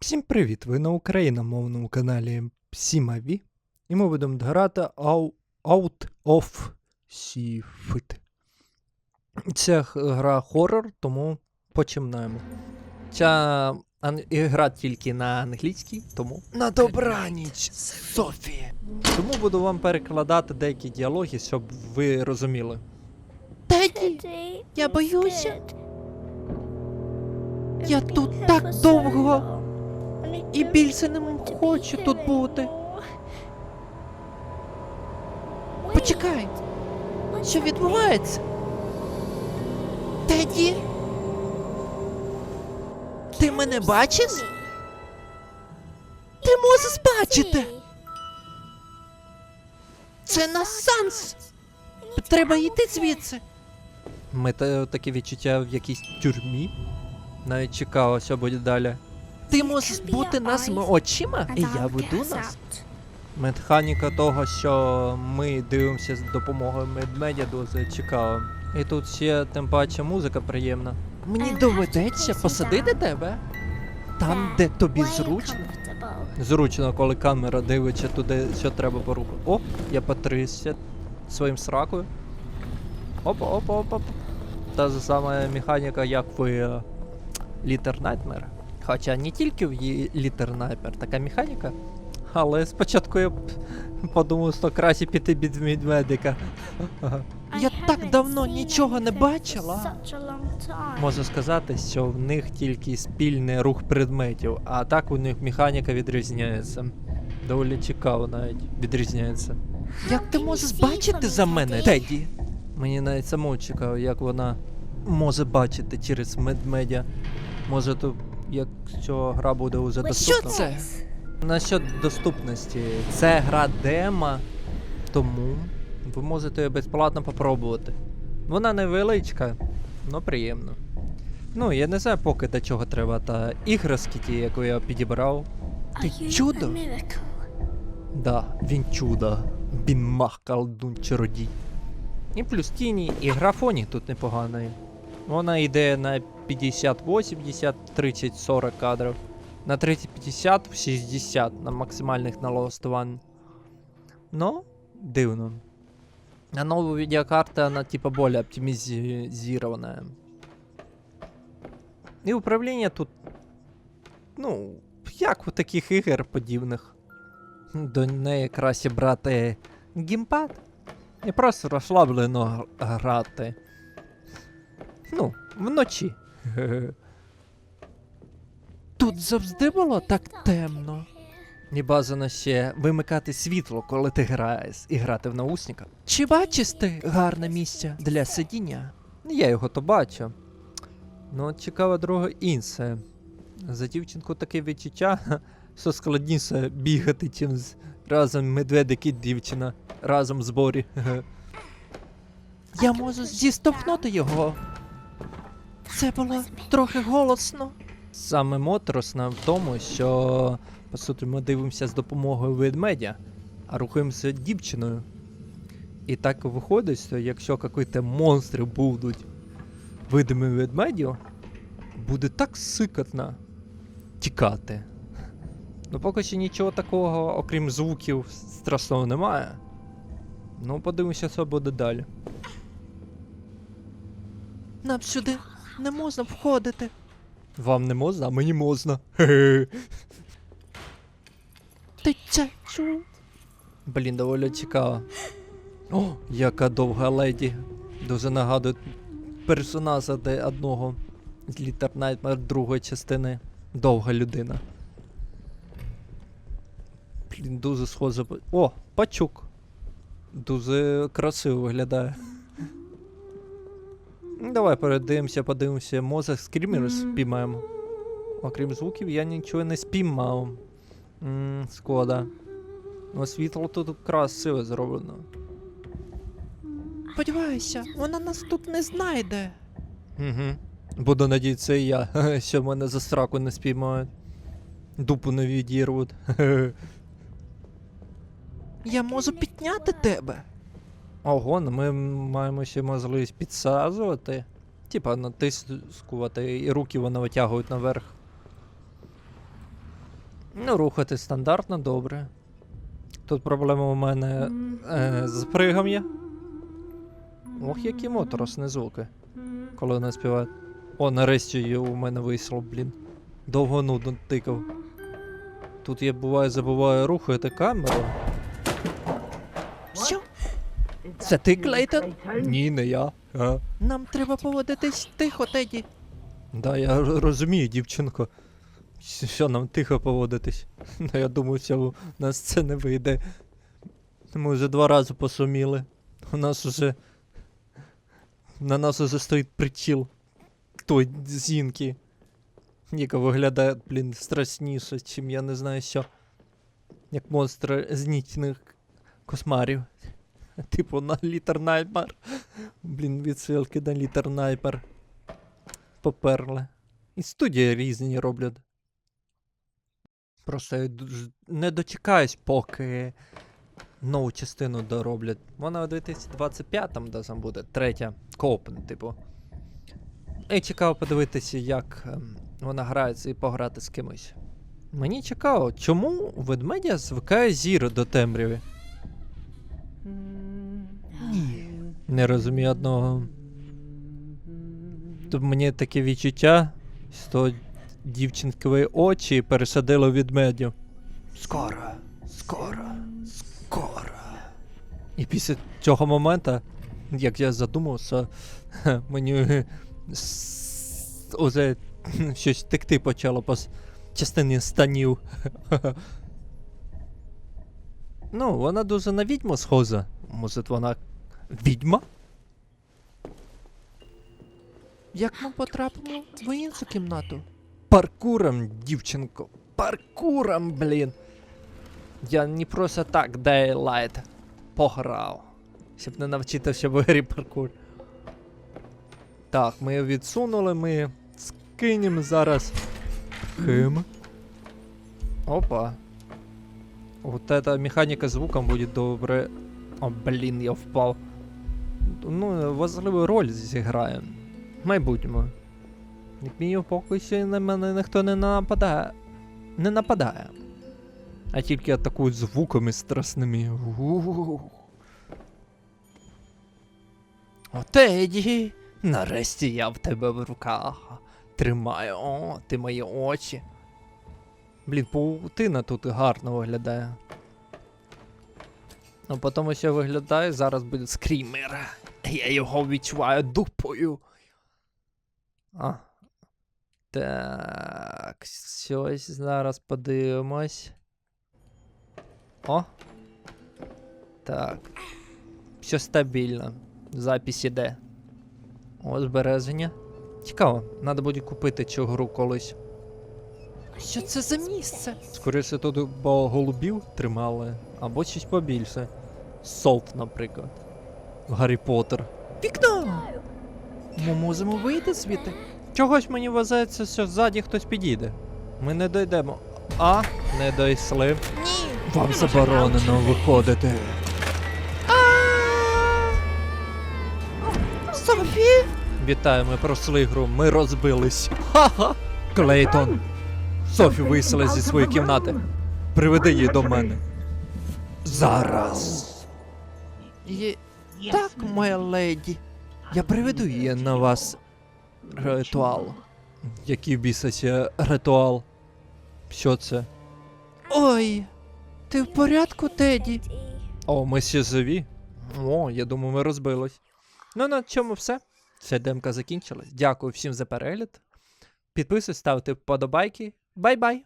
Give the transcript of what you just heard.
Всім привіт! Ви на україномовному каналі Сімаві. І ми будемо грати Out of Shift. Це гра хоррор, тому починаємо. Ця ігра тільки на англійській, тому. На добраніч, Софі! Тому буду вам перекладати деякі діалоги, щоб ви розуміли. Теді, я боюся. Я тут так довго І більше не хочу тут бути. Почекай, що відбувається? Теді? Ти мене бачиш? Ти можеш бачити! Це наш санс! Треба йти звідси. Ми таке відчуття в якійсь тюрмі. Навіть що буде далі. Ти можеш бути нашими очима, і я веду нас. Механіка того, що ми дивимося з допомогою медмедіа дуже цікава. І тут ще тим паче музика приємна. Мені доведеться посадити тебе там, де тобі зручно. Зручно, коли камера дивиться туди, що треба порухати. О, я потрясся своїм сракою. Опа, опа, опа. опа. Та ж сама механіка, як в Little Nightmare. Хоча не тільки в її Nightmare така механіка. Але спочатку я подумав, що краще піти від медведика. Я так давно нічого не бачила. Можу сказати, що в них тільки спільний рух предметів, а так у них механіка відрізняється. Доволі цікаво навіть відрізняється. Як ти можеш бачити за мене, Теді? Мені навіть самому цікаво, як вона може бачити через медмедіа. Може тут, якщо гра буде уже доступна. Що це? Насчет доступності, це гра дема, тому ви можете її безплатно попробувати. Вона невеличка, але приємно. Ну, я не знаю поки до чого треба, та іграшки ті, яку я підібрав. Ти чудо? Да, він чудо. Він мах колдун чародій. І плюс тіні, і графоні тут непоганий. Вона йде на 50, 80, 30, 40 кадрів. На 30, 50, 60 на максимальних налаштувань. Ну, дивно. А новая видеокарта, она типа более оптимизированная. І управління тут. Ну, як у таких ігор подібних. До неї краще брати гімпад. І просто розслаблено грати. Ну, вночі. Тут завжди було так темно. І бажано ще вимикати світло, коли ти граєш, і грати в наушниках. Чи бачиш ти гарне місце для сидіння? Я його то бачу. Ну, от цікаво друге інше. За дівчинку таке відчуття, що складніше бігати, чим з разом медведик і дівчина разом в зборі. Я можу зіштовхнути його. Це було трохи голосно. Саме моторошне в тому, що по суті ми дивимося з допомогою ведмедя, а рухаємося дівчиною. І так виходить, що якщо якісь монстри будуть видимі ведмедю, буде так сикотно тікати. Ну поки що нічого такого, окрім звуків, страшного немає. Ну, подивимося, що буде далі. Нам сюди не можна входити. Вам не можна, а мені можна. Хе-хе. Ти це чув? Блін, доволі цікаво. О, яка довга леді. Дуже нагадує персонажа де одного з Little Nightmare другої частини. Довга людина. Блін, дуже схоже. по- О, пачук. Дуже красиво виглядає. Ну, Давай передивимося, подивимося. Може скрімер спіймаємо. Окрім звуків, я нічого не спіймав. Ммм, шкода. Ну, світло тут красиво зроблено. Сподіваюся, вона нас тут не знайде. Угу. Буду надіятися і я, що мене за сраку не спіймають. Дупу не відірвуть. Я можу підняти тебе. Ого, ну ми маємо ще можливість підсаджувати. Типа натискувати, і руки вона витягують наверх. Ну, рухати стандартно, добре. Тут проблема у мене е, з пригом є. Ох, які моторосні звуки, коли вона співає. О, нарешті її у мене вийшло, блін. Довго нудно тикав. Тут я буває забуваю рухати камеру. Це ти, Клейтон? Ні, не я. А. Нам треба поводитись тихо, Теді. Да, я розумію, дівчинко. Що нам тихо поводитись? Ну я думаю, що у нас це не вийде. Ми вже два рази посуміли. У нас уже. На нас уже стоїть приціл той зінки. Яка виглядає, блін, страшніше, чим я не знаю що. Як монстр з нічних кошмарів. Типу на літер Найтмар. Блін, відсилки на літер Найтмар поперли. І студії різні роблять. Просто я не дочекаюсь, поки нову частину дороблять. Вона у 2025-му де там буде, третя Копен, типу. І цікаво подивитися, як ем, вона грається і пограти з кимось. Мені цікаво, чому ведмедя звикає зір до темряви? Ні. Не розумію одного. Тут мені таке відчуття, що дівчинкові очі пересадило від медю. Скоро, скоро, скоро. І після цього моменту, як я задумався, мені уже щось текти почало по частині станів. ну, вона дуже на відьму схожа. Може, вона відьма? Як ми потрапимо в іншу кімнату? Паркуром, дівчинко. Паркуром, блін. Я не просто так Daylight пограв. Щоб не навчитися в грі паркур. Так, ми його відсунули, ми скинемо зараз. Хим. Опа. Вот эта механіка звуком буде добре. О, блін, я впав. Ну, важливу роль зіграє. В майбутньому. Як мінімум, поки що на мене ніхто не нападає. Не нападає. А тільки атакують звуками страсними. О, Теді! Нарешті я в тебе в руках. Тримаю, о, ти мої очі. Блін, паутина тут гарно виглядає. Ну, потім ще виглядає, зараз буде скрімер. Я його відчуваю дупою. А. Так, щось зараз подивимось. О. Так. Все стабільно. Запись іде. О, збереження. Цікаво, треба буде купити цю гру колись. Що це за місце? Скоріше тут бо голубів тримали, або щось побільше. Сов, наприклад. Гаррі Поттер. Вікно! Ми можемо вийти звідти? Чогось мені вважається, що ззаді хтось підійде. Ми не дойдемо. А, не дійшли. Ні! Вам заборонено виходити. Софі! Вітаю, ми пройшли гру, ми розбились. Ха-ха! Клейтон! Софі висела зі своєї кімнати. Приведи її до мене. Зараз. Є... Так, моя леді. Я приведу її на вас. Ритуал. Який біситься ритуал? Що це? Ой! Ти в порядку, Теді? О, ми ще живі. О, я думаю, ми розбились. Ну, на цьому все. Ця демка закінчилась. Дякую всім за перегляд. Підписуйтесь, ставте вподобайки. Бай-бай!